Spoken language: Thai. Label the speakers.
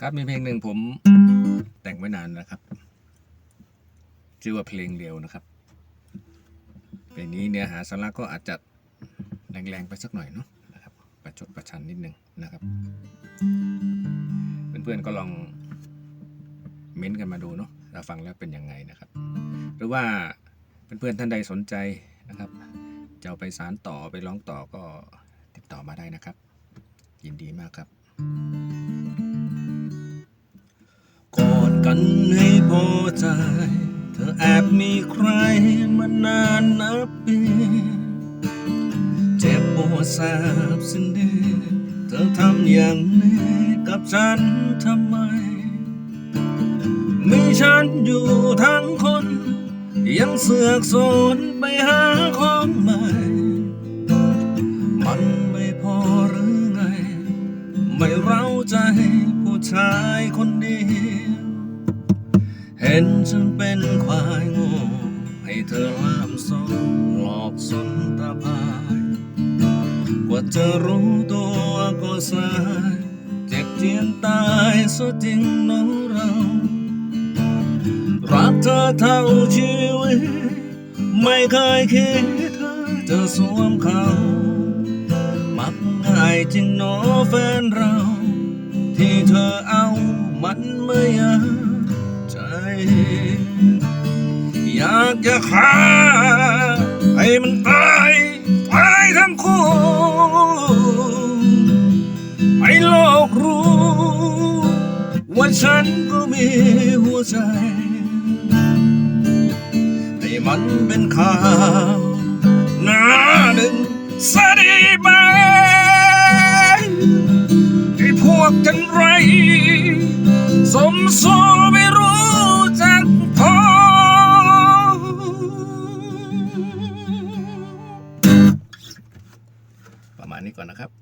Speaker 1: ครับมีเพลงหนึ่งผมแต่งไว้นานนะครับ ชื่อว่าเพลงเร็วนะครับ เพลงนี้เนื้อหาสาระก็อาจจะแรงๆไปสักหน่อยเนาะนะครับประชดประชันนิดนึงนะครับ เพื่อนๆก็ลองเม้นต์กันมาดูเนาะเราฟังแล้วเป็นยังไงนะครับ หรือว่าเพื่อนๆท่านใดสนใจนะครับจะเอาไปสารต่อไปร้องต่อก็ติดต่อมาได้นะครับ ยินดีมากครับกอดกันให้พอใจ เธอแอบมีใครมานานนับปีเจ็บปวดแสบสิ้นดีเธอทำอย่างนี้กับฉันทำไม มีฉันอยู่ทั้งคน ยังเสือกโซนไปหาของใหม่ มันไม่พอ ชายคนเดียวเห็นฉันเป็นควายโง่ให้เธอลามโซ่หลอกสนตาพาย กว่าจะรู้ตัวก็สายเจ็บเจียนตายซะจริงเน้องเรา รักเธอเท่าชีวิต ไม่เคยคิดเธอจะสวมเขา มักง่ายจริงเนอแฟนเรา ที่เธอเอามันไม่ยาใจ อยากจะฆ่าให้มันตายตายทั้งคู่ให้โลกรู้ ว่าฉันก็มีหัวใจ ให้มันเป็นข่าวหน้าหนึ่งสดีไหม กันไร สมสู้ไม่รู้จักพอประมาณนี้ก่อนนะครับ